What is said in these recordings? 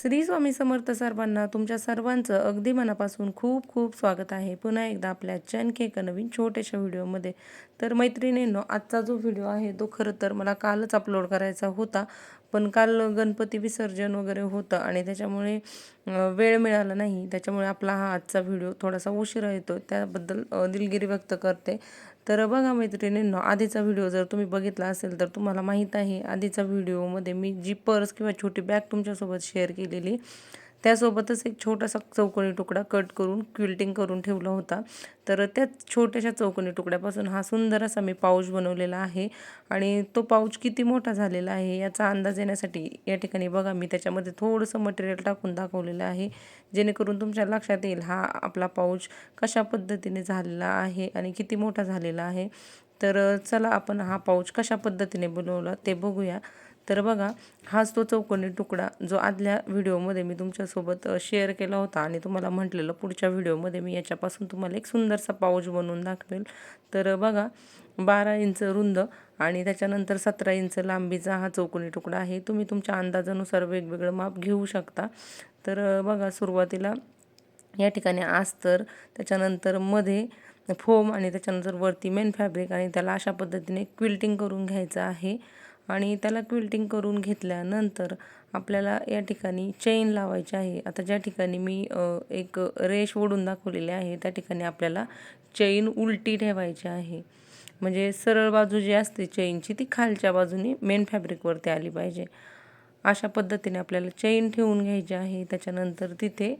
श्री स्वामी समर्थ सर्वांना तुमच्या सर्वांचं अगदी मनापासून खूप खूप स्वागत आहे. पुन्हा एकदा आपल्या चनके एका नवीन छोट्याशा व्हिडिओमध्ये. तर मैत्रिणींनो आजचा जो व्हिडिओ आहे तो खरं तर मला कालच अपलोड करायचा होता. पण काल गणपती विसर्जन वगैरे होतं आणि त्याच्यामुळे वेळ मिळाला नाही. त्याच्यामुळे आपला हा आजचा व्हिडिओ थोडासा उशिरा येतो त्याबद्दल दिलगिरी व्यक्त करते. तर बघा मैत्रिणींनो आधीचा व्हिडिओ जर तुम्ही बघितला असेल तर तुम्हाला माहीत आहे आधीचा व्हिडिओमध्ये मी जी पर्स किंवा छोटी बॅग तुमच्यासोबत शेअर केलेली त्यासोबतच एक छोटासा चौकोनी तुकडा कट करून क्विल्टिंग करून ठेवला होता. तर त्या छोट्याशा चौकोनी तुकड्यापासून हा सुंदर असा मी पाऊच बनवलेला आहे. आणि तो पाऊच किती मोठा झालेला आहे याचा अंदाज येण्यासाठी या ठिकाणी बघा मी त्याच्यामध्ये थोडंसं मटेरियल टाकून दाखवलेलं आहे. जेणेकरून तुमच्या लक्षात येईल हा आपला पाऊच कशा पद्धतीने झालेला आहे आणि किती मोठा झालेला आहे. तर चला आपण हा पाऊच कशा पद्धतीने बनवला ते बघूया. तर बघा हाच तो चौकोनी तुकडा जो आदल्या व्हिडिओमध्ये मी तुमच्यासोबत शेअर केला होता आणि तुम्हाला म्हटलेलं पुढच्या व्हिडिओमध्ये मी याच्यापासून तुम्हाला एक सुंदरसा पाऊच बनवून दाखवेल. तर बघा बारा इंच रुंद आणि त्याच्यानंतर सतरा इंच लांबीचा हा चौकोनी तुकडा आहे. तुम्ही तुमच्या अंदाजानुसार वेगवेगळं माप घेऊ शकता. तर बघा सुरुवातीला या ठिकाणी आस्तर त्याच्यानंतरमध्ये फोम आणि त्याच्यानंतर वरती मेन फॅब्रिक आणि त्याला अशा पद्धतीने क्विल्टिंग करून घ्यायचं आहे. आणि त्याला क्विल्टिंग करून घेतल्यानंतर आपल्याला या ठिकाणी चेन लावायची आहे. आता ज्या ठिकाणी मी एक रेष ओढून दाखवलेली आहे त्या ठिकाणी आपल्याला चेन उलटी ठेवायची आहे. म्हणजे सरळ बाजू जी असते चेनची ती खालच्या बाजूने मेन फॅब्रिकवरती आली पाहिजे. अशा पद्धतीने आपल्याला चेन ठेवून घ्यायची आहे. त्याच्यानंतर तिथे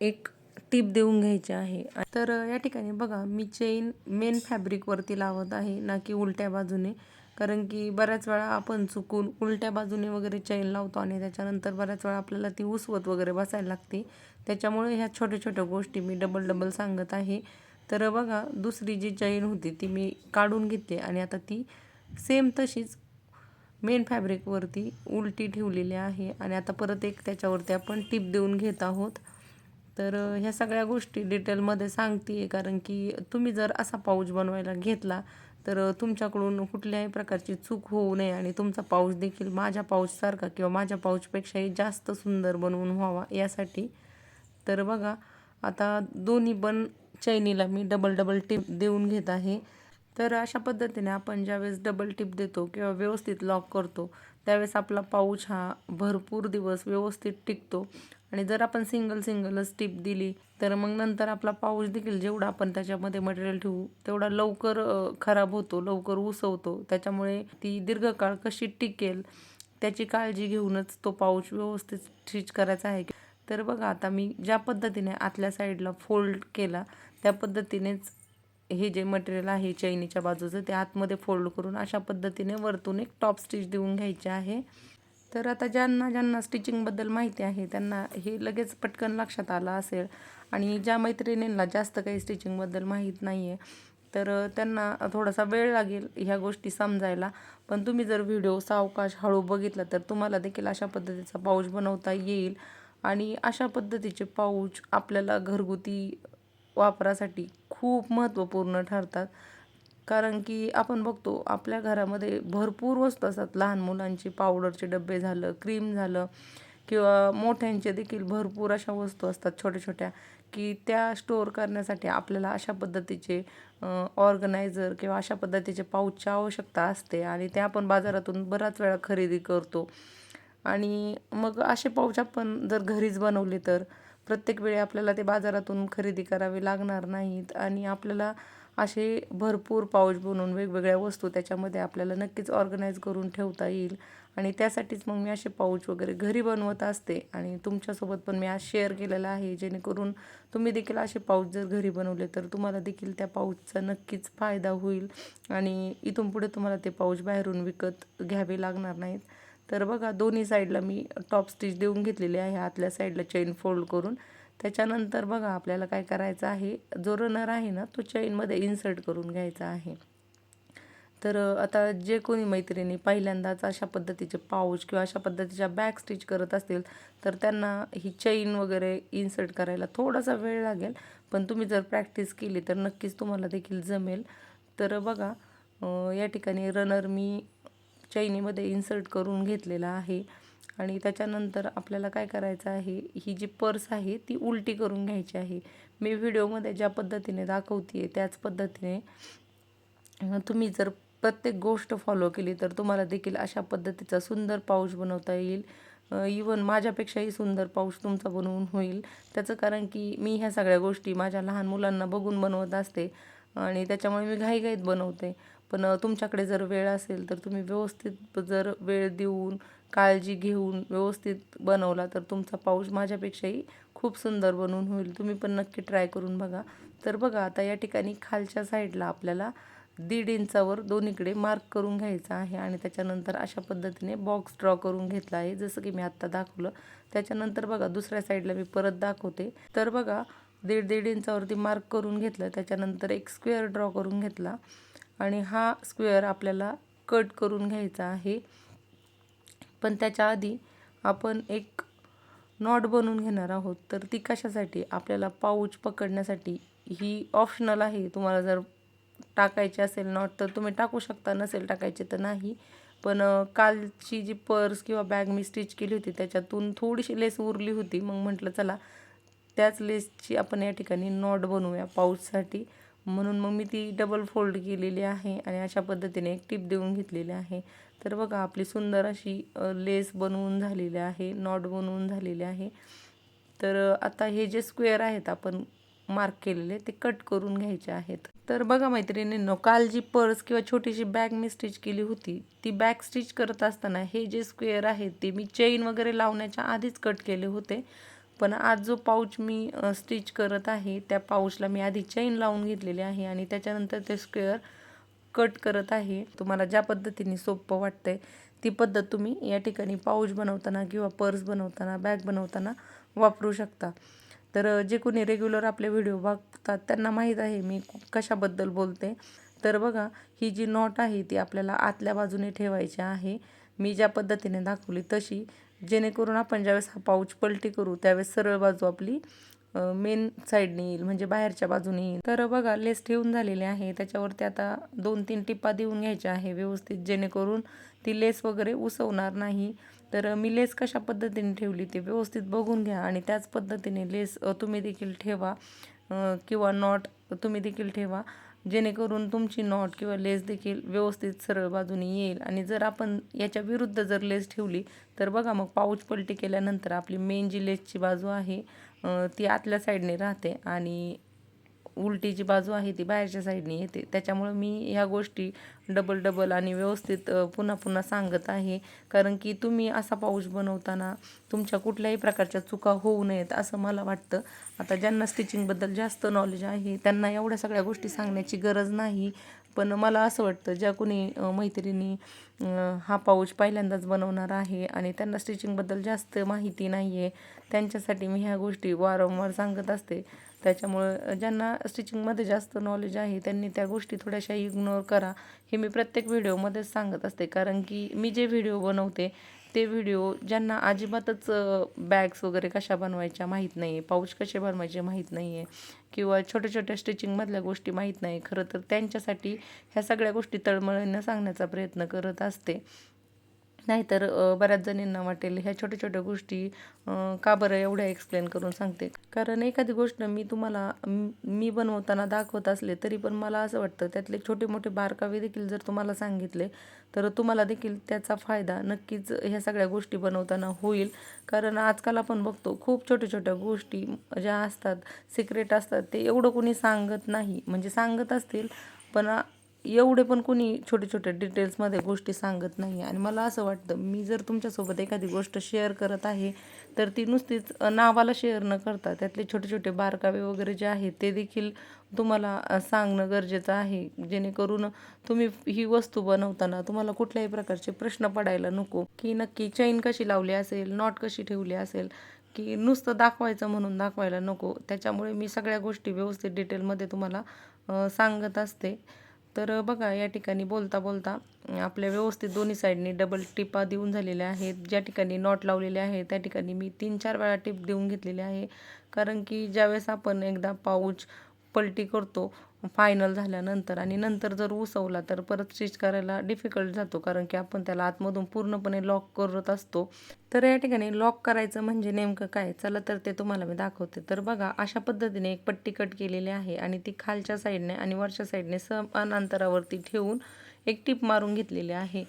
एक टीप देऊन घ्यायची आहे. तर या ठिकाणी बघा मी चेन मेन फॅब्रिकवरती लावत आहे ना की उलट्या बाजूने. कारण की बऱ्याच वेळा आपण चुकून उलट्या बाजूने वगैरे चैन लावतो आणि त्याच्यानंतर बऱ्याच वेळा आपल्याला ती उसवत वगैरे बसायला लागते. त्याच्यामुळे ह्या छोट्या छोट्या गोष्टी मी डबल डबल सांगत आहे. तर बघा दुसरी जी चैन होती ती मी काढून घेते आणि आता ती सेम तशीच मेन फॅब्रिकवरती उलटी ठेवलेली आहे आणि आता परत एक त्याच्यावरती आपण टिप देऊन घेत आहोत. तर ह्या सगळ्या गोष्टी डिटेलमध्ये सांगते कारण की तुम्ही जर असा पाऊच बनवायला घेतला तर तुमच्याकडून कुठल्याही प्रकारची चूक होऊ नये आणि तुमचा पाऊच देखील माझ्या पाऊचसारखा किंवा माझ्या पाऊचपेक्षाही जास्त सुंदर बनवून व्हावा यासाठी. तर बघा आता दोन्ही पण चैनीला मी डबल डबल टिप देऊन घेत आहे. तर अशा पद्धतीने आपण ज्यावेळेस डबल टिप देतो किंवा व्यवस्थित लॉक करतो त्यावेळेस आपला पाऊच हा भरपूर दिवस व्यवस्थित टिकतो. आणि जर आपण सिंगल सिंगलच टिप दिली तर मग नंतर आपला पाऊस देखील जेवढा आपण त्याच्यामध्ये मटेरियल ठेवू तेवढा लवकर खराब होतो लवकर उसवतो त्याच्यामुळे ती दीर्घकाळ कशी टिकेल त्याची काळजी घेऊनच तो पाऊच व्यवस्थित स्टिच करायचा आहे. तर बघा आता मी ज्या पद्धतीने आतल्या साईडला फोल्ड केला त्या पद्धतीनेच हे जे मटेरियल आहे चैनीच्या बाजूचं ते आतमध्ये फोल्ड करून अशा पद्धतीने वरतून एक टॉप स्टिच देऊन घ्यायचे आहे. तर आता ज्यांना ज्यांना स्टिचिंगबद्दल माहिती आहे त्यांना हे लगेच पटकन लक्षात आलं असेल. आणि ज्या मैत्रिणींना जास्त काही स्टिचिंगबद्दल माहीत नाही आहे तर त्यांना थोडासा वेळ लागेल ह्या गोष्टी समजायला. पण तुम्ही जर व्हिडिओ सावकाश हळू बघितला तर तुम्हाला देखील अशा पद्धतीचा पाऊच बनवता येईल. आणि अशा पद्धतीचे पाऊच आपल्याला घरगुती वापरासाठी खूप महत्त्वपूर्ण ठरतात. कारण की आपण बघतो आपल्या घरामध्ये भरपूर वस्तू असतात. लहान मुलांची पावडरचे डबे झालं क्रीम झालं किंवा मोठ्यांचे देखील भरपूर अशा वस्तू असतात छोट्या छोट्या की त्या स्टोअर करण्यासाठी आपल्याला अशा पद्धतीचे ऑर्गनायझर किंवा अशा पद्धतीचे पाऊचची आवश्यकता असते आणि ते आपण बाजारातून बराच वेळा खरेदी करतो. आणि मग असे पाऊच आपण जर घरीच बनवले तर प्रत्येक वेळी आपल्याला ते बाजारातून खरेदी करावे लागणार नाहीत आणि आपल्याला असे भरपूर पाऊच बनवून वेगवेगळ्या वस्तू त्याच्यामध्ये आपल्याला नक्कीच ऑर्गनाईज करून ठेवता येईल. आणि त्यासाठीच मग मी असे पाऊच वगैरे घरी बनवत असते. आणि तुमच्यासोबत पण मी आज शेअर केलेलं आहे. जेणेकरून तुम्ही देखील असे पाऊच जर घरी बनवले तर तुम्हाला देखील त्या पाऊचचा नक्कीच फायदा होईल. आणि इथून पुढे तुम्हाला ते पाऊच बाहेरून विकत घ्यावे लागणार नाहीत. तर बघा दोन्ही साईडला मी टॉप स्टिच देऊन घेतलेली आहे. आतल्या साईडला चेन फोल्ड करून. त्याच्यानंतर बघा आपल्याला काय करायचं आहे? जो रनर आहे ना तो चेनमध्ये इन्सर्ट करून घ्यायचा आहे. तर आता जे कोणी मैत्रिणी पहिल्यांदाच अशा पद्धतीचे पाऊच किंवा अशा पद्धतीच्या बॅग स्टिच करत असतील तर त्यांना ही चैन वगैरे इन्सर्ट करायला थोडासा वेळ लागेल. पण तुम्ही जर प्रॅक्टिस केली तर नक्कीच तुम्हाला देखील जमेल. तर बघा या ठिकाणी रनर मी चैनीमध्ये इन्सर्ट करून घेतलेला आहे. आणि त्याच्यानंतर आपल्याला काय करायचं आहे ही जी पर्स आहे ती उलटी करून घ्यायची आहे. मी व्हिडिओमध्ये ज्या पद्धतीने दाखवते त्याच पद्धतीने तुम्ही जर प्रत्येक गोष्ट फॉलो केली तर तुम्हाला देखील अशा पद्धतीचा सुंदर पाऊच बनवता येईल. इवन माझ्यापेक्षाही सुंदर पाऊच तुमचा बनवून होईल. त्याचं कारण की मी ह्या सगळ्या गोष्टी माझ्या लहान मुलांना बघून बनवत असते आणि त्याच्यामुळे मी घाईघाईत बनवते. पण तुमच्याकडे जर वेळ असेल तर तुम्ही व्यवस्थित जर वेळ देऊन काळजी घेऊन व्यवस्थित बनवला तर तुमचा पाऊच माझ्यापेक्षाही खूप सुंदर बनवून होईल. तुम्ही पण नक्की ट्राय करून बघा. तर बघा आता या ठिकाणी खालच्या साईडला आपल्याला दीड इंचावर दोन्हीकडे मार्क करून घ्यायचा आहे आणि त्याच्यानंतर अशा पद्धतीने बॉक्स ड्रॉ करून घेतला आहे. जसं की मी आत्ता दाखवलं. त्याच्यानंतर बघा दुसऱ्या साईडला मी परत दाखवते. तर बघा दीड दीड इंचावरती मार्क करून घेतलं. त्याच्यानंतर एक स्क्वेअर ड्रॉ करून घेतला. आणि हा स्क्वेअर आपल्याला कट करून घ्यायचा आहे. पण त्याच्या आधी आपण एक नॉट बनवून घेणार आहोत. तर ती कशासाठी? आपल्याला पाऊच पकडण्यासाठी ही ऑप्शनल आहे. तुम्हाला जर टाकायची असेल नॉट तर तुम्ही टाकू शकता. नसेल टाकायचे तर नाही. पण कालची जी पर्स किंवा बॅग मी स्टिच केली होती त्याच्यातून थोडीशी लेस उरली होती. मग म्हटलं चला त्याच लेसची आपण या ठिकाणी नॉट बनवूया पाऊचसाठी. म्हणून मग मी ती डबल फोल्ड केलेली आहे आणि अशा पद्धतीने एक टिप देऊन घेतलेली आहे. तर बघा आपली सुंदर अशी लेस बनवून झालेली आहे नॉट बनवून झालेली आहे. तर आता हे जे स्क्वेअर आहेत आपण मार्क केलेले ते कट करून घ्यायचे आहेत. तर बघा मैत्रिणींनो काल जी पर्स किंवा छोटीशी बॅग मी स्टिच केली होती ती बॅग स्टिच करत असताना हे जे स्क्वेअर आहेत ते मी चेन वगैरे लावण्याच्या आधीच कट केले होते. पण आज जो पाऊच मी स्टिच करत आहे त्या पाऊचला मी आधी चैन लावून घेतलेली आहे आणि त्याच्यानंतर ते स्क्वेअर कट करत आहे. तुम्हाला ज्या पद्धतीने सोपं वाटतंय ती पद्धत तुम्ही या ठिकाणी पाऊच बनवताना किंवा पर्स बनवताना बॅग बनवताना वापरू शकता. तर जे कोणी रेग्युलर आपले व्हिडिओ बघतात त्यांना माहीत आहे मी कशाबद्दल बोलते. तर बघा ही जी नॉट आहे ती आपल्याला आतल्या बाजूने ठेवायची आहे. मी ज्या पद्धतीने दाखवली तशी जेणेकरून आपण ज्यावेळेस हा पाऊच पलटी करू त्यावेळेस सरळ बाजू आपली मेन साईडने येईल म्हणजे बाहेरच्या बाजूने येईल. तर बघा लेस ठेवून झालेली आहे. त्याच्यावरती आता दोन तीन टिप्पा देऊन घ्यायच्या आहे व्यवस्थित जेणेकरून ती लेस वगैरे उसवणार नाही. तर मी लेस कशा पद्धतीने ठेवली ते व्यवस्थित बघून घ्या आणि त्याच पद्धतीने लेस तुम्ही देखील ठेवा किंवा नॉट तुम्ही देखील ठेवा. जेणेकरून तुमची नॉट किंवा लेस देखील व्यवस्थित सरळ बाजूने येईल. आणि जर आपण याच्या विरुद्ध जर लेस ठेवली तर बघा मग पाऊच पलटी केल्यानंतर आपली मेन जी लेसची बाजू आहे ती आतल्या साईडने राहते. आणि उलटी जी बाजू आहे ती बाहेरच्या साईडने येते. त्याच्यामुळं मी ह्या गोष्टी डबल डबल आणि व्यवस्थित पुन्हा पुन्हा सांगत आहे. कारण की तुम्ही असा पाऊच बनवताना तुमच्या कुठल्याही प्रकारच्या चुका होऊ नयेत असं मला वाटतं. आता ज्यांना स्टिचिंगबद्दल जास्त नॉलेज आहे त्यांना एवढ्या सगळ्या गोष्टी सांगण्याची गरज नाही. पण मला असं वाटतं ज्या कोणी मैत्रिणी हा पाऊच पहिल्यांदाच बनवणार आहे आणि त्यांना स्टिचिंगबद्दल जास्त माहिती नाही आहे त्यांच्यासाठी मी ह्या गोष्टी वारंवार सांगत असते. त्याच्यामुळं ज्यांना स्टिचिंगमध्ये जास्त नॉलेज आहे त्यांनी त्या गोष्टी थोड्याशा इग्नोर करा. हे मी प्रत्येक व्हिडिओमध्येच सांगत असते. कारण की मी जे व्हिडिओ बनवते ते व्हिडिओ ज्यांना अजिबातच बॅग्स वगैरे कशा बनवायच्या माहीत नाही आहे पाऊच कसे बनवायचे माहीत नाही आहे किंवा छोट्या छोट्या स्टिचिंगमधल्या गोष्टी माहीत नाही खरं तर त्यांच्यासाठी ह्या सगळ्या गोष्टी तळमळीनं सांगण्याचा प्रयत्न करत असते. नाहीतर बऱ्याच जणींना वाटेल ह्या छोट्या छोट्या गोष्टी का बरं एवढ्या एक्सप्लेन करून सांगते. कारण एखादी गोष्ट मी तुम्हाला मी बनवताना दाखवत असले तरी पण मला असं वाटतं त्यातले छोटे मोठे बारकावे देखील जर तुम्हाला सांगितले तर तुम्हाला देखील त्याचा फायदा नक्कीच ह्या सगळ्या गोष्टी बनवताना होईल. कारण आजकाल आपण बघतो खूप छोट्या छोट्या गोष्टी ज्या असतात सिक्रेट असतात ते एवढं कोणी सांगत नाही. म्हणजे सांगत असतील पण एवढे पण कोणी छोटे छोटे डिटेल्समध्ये गोष्टी सांगत नाही. आणि मला असं वाटतं मी जर तुमच्यासोबत एखादी गोष्ट शेअर करत आहे तर ती नुसतीच नावाला शेअर न करता त्यातले छोटे छोटे बारकावे वगैरे जे आहेत ते देखील तुम्हाला सांगणं गरजेचं आहे. जेणेकरून तुम्ही ही वस्तू बनवताना तुम्हाला कुठल्याही प्रकारचे प्रश्न पडायला नको. की नक्की चैन कशी लावली असेल नॉट कशी ठेवली असेल की नुसतं दाखवायचं म्हणून दाखवायला नको. त्याच्यामुळे मी सगळ्या गोष्टी व्यवस्थित डिटेलमध्ये तुम्हाला सांगत असते. तर बघा या ठिकाणी बोलता बोलता आपल्या व्यवस्थित दोन्ही साईडनी डबल टिपा देऊन झालेल्या आहेत. ज्या ठिकाणी नॉट लावलेले आहे त्या ठिकाणी मी तीन चार वेळा टिप देऊन घेतलेली आहे. कारण की ज्यावेळेस आपण एकदा पाऊच पलटी करतो फायनल झाल्यानंतर आणि नंतर जर उसवला तर परत स्टिच करायला डिफिकल्ट जातो. कारण की आपण त्याला आतमधून पूर्णपणे लॉक करत असतो. तर या ठिकाणी लॉक करायचं म्हणजे नेमकं काय? चला तर ते तुम्हाला मी दाखवते. तर बघा अशा पद्धतीने एक पट्टी कट केलेली आहे आणि ती खालच्या साईडने आणि वरच्या साईडने समान अंतरावरती ठेवून एक टिप मारून घेतलेली आहे.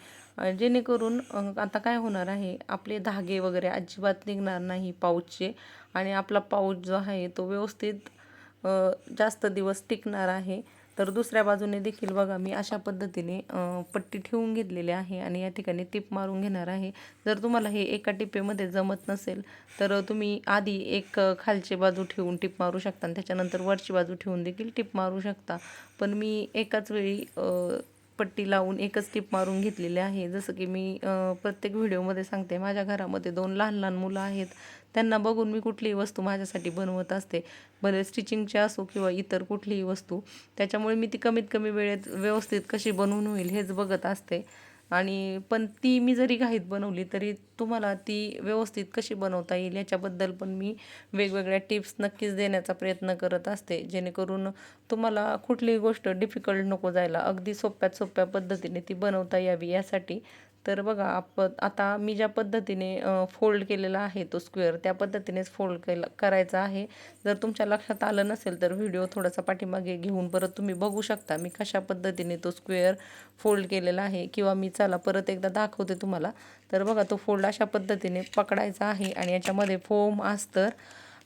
जेणेकरून आता काय होणार आहे? आपले धागे वगैरे अजिबात निघणार नाही पाऊचचे आणि आपला पाऊच जो आहे तो व्यवस्थित जास्त दिवस टिकणार आहे. तर दुसऱ्या बाजूने देखील बघा मी अशा पद्धतीने पट्टी ठेवून घेतलेली आहे आणि या ठिकाणी टिप मारून घेणार आहे. जर तुम्हाला हे एका टिपेमध्ये जमत नसेल तर तुम्ही आधी एक खालची बाजू ठेवून टिप मारू शकता आणि त्याच्यानंतर वरची बाजू ठेवून देखील टिप मारू शकता. पण मी एकाच वेळी पट्टी लावून एकच टिप मारून घेतलेली आहे. जसं की मी प्रत्येक व्हिडिओमध्ये सांगते माझ्या घरामध्ये दोन लहान लहान मुलं आहेत. त्यांना बघून मी कुठलीही वस्तू माझ्यासाठी बनवत असते. भले स्टिचिंगची असो किंवा इतर कुठलीही वस्तू. त्याच्यामुळे मी ती कमीत कमी वेळेत व्यवस्थित कशी बनवून होईल हेच बघत असते. आणि पण ती मी जरी घाईत बनवली तरी तुम्हाला ती व्यवस्थित कशी बनवता येईल याच्याबद्दल पण मी वेगवेगळ्या टिप्स नक्कीच देण्याचा प्रयत्न करत असते. जेणेकरून तुम्हाला कुठलीही गोष्ट डिफिकल्ट नको जायला. अगदी सोप्यात सोप्या पद्धतीने ती बनवता यावी यासाठी तर बघा आप आता मी ज्या पद्धतीने फोल्ड केलेला आहे तो स्क्वेअर त्या पद्धतीनेच फोल्ड केला करायचा आहे. जर तुमच्या लक्षात आलं नसेल तर व्हिडिओ थोडासा पाठीमागे घेऊन परत तुम्ही बघू शकता मी कशा पद्धतीने तो स्क्वेअर फोल्ड केलेला आहे किंवा मी चला परत एकदा दाखवते तुम्हाला. तर बघा तो फोल्ड अशा पद्धतीने पकडायचा आहे आणि याच्यामध्ये फोम अस्तर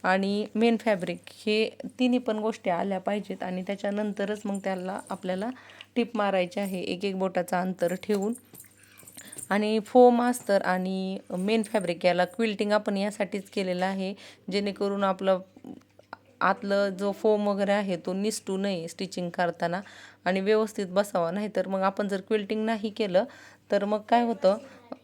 आणि मेन फॅब्रिक हे तिन्ही पण गोष्टी आल्या पाहिजेत आणि त्याच्यानंतरच मग त्याला आपल्याला टिप मारायची आहे. एक एक बोटाचं अंतर ठेवून. आणि फोम अस्तर आणि मेन फॅब्रिक याला क्विल्टिंग आपण यासाठीच केलेलं आहे. जेणेकरून आपलं आतलं जो फोम वगैरे आहे तो निसटू नये स्टिचिंग करताना आणि व्यवस्थित बसावा. नाही तर मग आपण जर क्विल्टिंग नाही केलं तर मग काय होतं?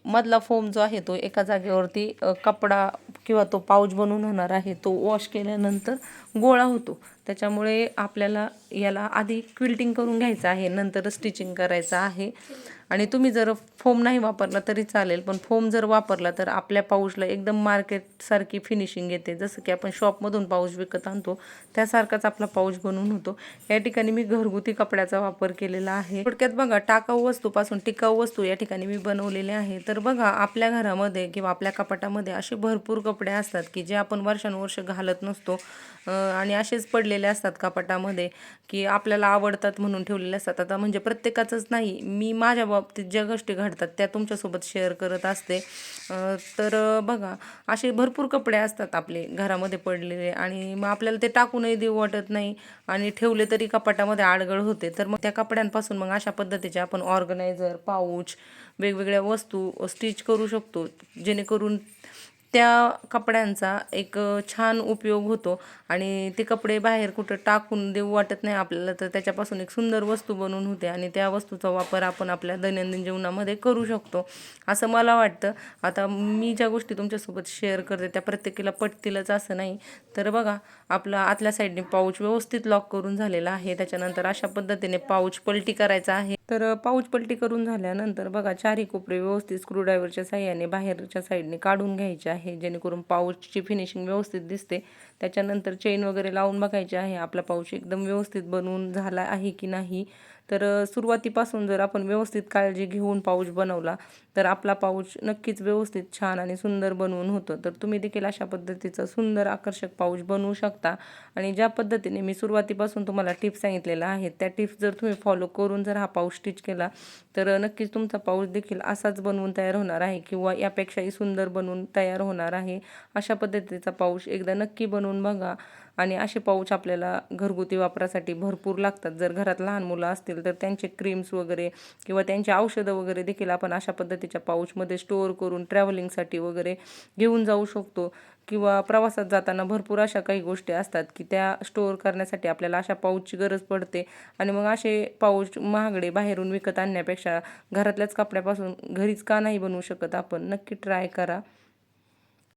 मधला फोम जो आहे तो एका जागेवरती कपडा किंवा तो पाऊच बनवून होणार आहे तो वॉश केल्यानंतर गोळा होतो. त्याच्यामुळे आपल्याला याला आधी क्विल्टिंग करून घ्यायचं आहे नंतर स्टिचिंग करायचं आहे. आणि तुम्ही जर फोम नाही वापरला तरी चालेल पण फोम जर वापरला तर आपल्या पाऊसला एकदम मार्केटसारखी फिनिशिंग येते. जसं की आपण शॉपमधून पाऊस विकत आणतो त्यासारखाच आपला पाऊस बनवून होतो. या ठिकाणी मी घरगुती कपड्याचा वापर केलेला आहे. थोडक्यात बघा टाकाऊ वस्तूपासून टिकाऊ वस्तू या ठिकाणी मी बनवलेले आहे. तर बघा आपल्या घरामध्ये किंवा आपल्या कपाटामध्ये असे भरपूर कपडे असतात की जे आपण वर्षानुवर्ष घालत नसतो. आणि असेच पडलेले असतात कपाटामध्ये की आपल्याला आवडतात म्हणून ठेवलेले असतात. आता म्हणजे प्रत्येकाचंच नाही मी माझ्या बाबतीत ज्या गोष्टी घडतात त्या तुमच्यासोबत शेअर करत असते. तर बघा असे भरपूर कपडे असतात आपले घरामध्ये पडलेले आणि मग आपल्याला ते टाकूनही देऊ वाटत नाही आणि ठेवले तरी कपाटामध्ये आडगळ होते. तर मग त्या कपड्यांपासून मग अशा पद्धतीचे आपण ऑर्गनायझर पाऊच वेगवेगळ्या वस्तू स्टिच करू शकतो. जेणेकरून त्या कपड्यांचा एक छान उपयोग होतो. आणि ते कपडे बाहेर कुठं टाकून देऊ वाटत नाही आपल्याला तर त्याच्यापासून एक सुंदर वस्तू बनवून होते. आणि त्या वस्तूचा वापर आपण आपल्या दैनंदिन जीवनामध्ये करू शकतो. असं मला वाटतं. आता मी ज्या गोष्टी तुमच्यासोबत शेअर करते त्या प्रत्येकीला पटतीलच असं नाही. तर बघा आपला आतल्या साईडने पाऊच व्यवस्थित लॉक करून झालेला आहे. त्याच्यानंतर अशा पद्धतीने पाऊच पलटी करायचा आहे. तर पाऊच पलटी करून झाल्यानंतर बघा चारही कोपरे व्यवस्थित स्क्रूड्रायव्हरच्या साह्याने बाहेरच्या साईडने काढून घ्यायचे आहे जेणेकरून पाऊचची फिनिशिंग व्यवस्थित दिसते. त्याच्यानंतर चेन वगैरे लावून बघायची आहे आपला पाऊच एकदम व्यवस्थित बनवून झाला आहे की नाही. तर सुरुवातीपासून जर आपण व्यवस्थित काळजी घेऊन पाऊच बनवला तर आपला पाऊच नक्कीच व्यवस्थित छान आणि सुंदर बनवून होतं. तर तुम्ही देखील अशा पद्धतीचं सुंदर आकर्षक पाऊच बनवू शकता. आणि ज्या पद्धतीने मी सुरुवातीपासून तुम्हाला टिप्स सांगितलेल्या आहेत त्या टिप्स जर तुम्ही फॉलो करून जर हा पाऊच स्टिच केला तर नक्कीच तुमचा पाऊच देखील असाच बनवून तयार होणार आहे किंवा यापेक्षाही सुंदर बनवून तयार होणार आहे. अशा पद्धतीचा पाऊच एकदा नक्की बनवून बघा. आणि असे पाऊच आपल्याला घरगुती वापरासाठी भरपूर लागतात. जर घरात लहान मुलं असतील तर त्यांचे क्रीम्स वगैरे किंवा त्यांचे औषधं वगैरे देखील आपण अशा पद्धतीच्या पाऊचमध्ये स्टोअर करून ट्रॅव्हलिंगसाठी वगैरे घेऊन जाऊ शकतो. किंवा प्रवासात जाताना भरपूर अशा काही गोष्टी असतात की त्या स्टोअर करण्यासाठी आपल्याला अशा पाऊचची गरज पडते. आणि मग असे पाऊच महागडे बाहेरून विकत आणण्यापेक्षा घरातल्याच कपड्यापासून घरीच का नाही बनवू शकत आपण? नक्की ट्राय करा.